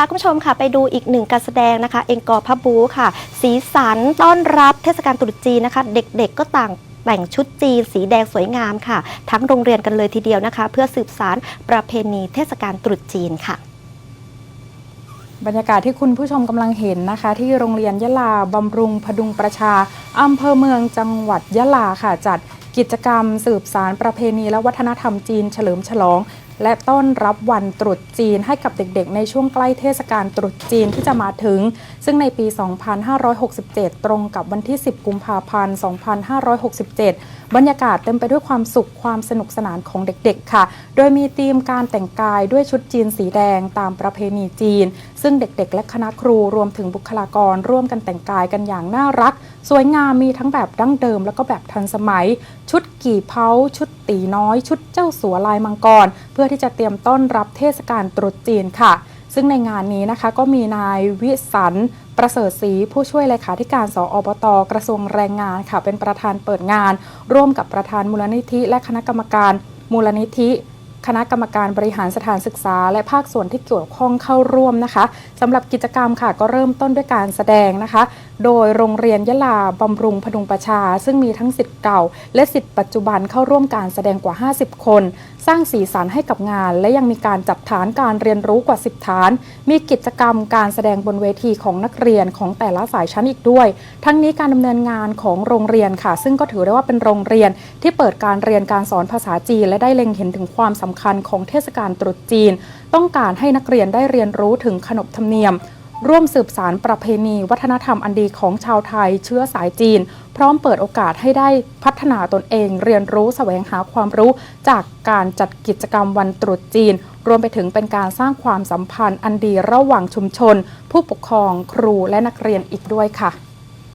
พาคุณผู้ชมค่ะไปดูอีกหนึ่งการแสดงนะคะ เองกอพับบูค่ะ สีสันต้อนรับเทศกาลตรุษจีนนะคะ เด็กๆก็ต่างแต่งชุดจีนสีแดงสวยงามค่ะ ทั้งโรงเรียนกันเลยทีเดียวนะคะ เพื่อสืบสารประเพณีเทศกาลตรุษจีนค่ะ บรรยากาศที่คุณผู้ชมกำลังเห็นนะคะ ที่โรงเรียนยะลาบำรุงพดุงประชาอำเภอเมืองจังหวัดยะลาค่ะจัดกิจกรรมสืบสารประเพณีและวัฒนธรรมจีนเฉลิมฉลอง และต้อนรับวันตรุษจีนให้กับเด็กๆ ในช่วงใกล้เทศกาลตรุษจีนที่จะมาถึง ซึ่งในปี 2567 ตรงกับวันที่ 10 กุมภาพันธ์ 2567 บรรยากาศเต็มไปด้วยความสุขความสนุกสนานของเด็กๆ ค่ะ โดยมีธีมการแต่งกายด้วยชุดจีนสีแดงตามประเพณีจีน ซึ่งเด็กๆ และคณะครูรวมถึงบุคลากรร่วมกันแต่งกายกันอย่างน่ารัก สวยงามมีทั้งแบบดั้งเดิม แล้วก็แบบทันสมัย ชุดกี่เผาชุดตีน้อย ชุดเจ้าสัวลายมังกร พื่อที่จะเตรียมต้อนรับเทศกาลตรุษจีนค่ะ ซึ่งในงานนี้นะคะก็มีนายวิสันประเสริฐศรีผู้ช่วยเลขาธิการสออบต กระทรวงแรงงานค่ะ เป็นประธานเปิดงาน ร่วมกับประธานมูลนิธิ และคณะกรรมการมูลนิธิ คณะกรรมการบริหารสถานศึกษา และภาคส่วนที่เกี่ยวข้องเข้าร่วมนะคะสำหรับกิจกรรมค่ะก็เริ่มต้นด้วยการแสดงนะคะ โดยโรงเรียนยะลาบำรุงพดุงประชา ซึ่งมีทั้งสิทธิ์เก่า และสิทธิ์ปัจจุบันเข้าร่วมการแสดงกว่า 50 คน สร้างสีสันให้กับงาน และยังมีการจัดฐานการเรียนรู้กว่า 10 ฐาน มีกิจกรรมการแสดงบนเวทีของนักเรียนของแต่ละสายชั้นอีกด้วย ทั้งนี้การดำเนินงานของโรงเรียนค่ะ ซึ่งก็ถือได้ว่าเป็นโรงเรียนที่เปิดการเรียนการสอนภาษาจีนและได้เล็งเห็นถึงความสำคัญของเทศกาลตรุษจีน ต้องการให้นักเรียนได้เรียนรู้ถึงขนบธรรมเนียม ร่วมสืบสารประเพณี วัฒนธรรมอันดีของชาวไทย เชื้อสายจีน พร้อมเปิดโอกาสให้ได้พัฒนาตนเอง เรียนรู้แสวงหาความรู้จากการจัดกิจกรรมวันตรุษจีน รวมไปถึงเป็นการสร้างความสัมพันธ์อันดีระหว่างชุมชน ผู้ปกครองครูและนักเรียนอีกด้วยค่ะ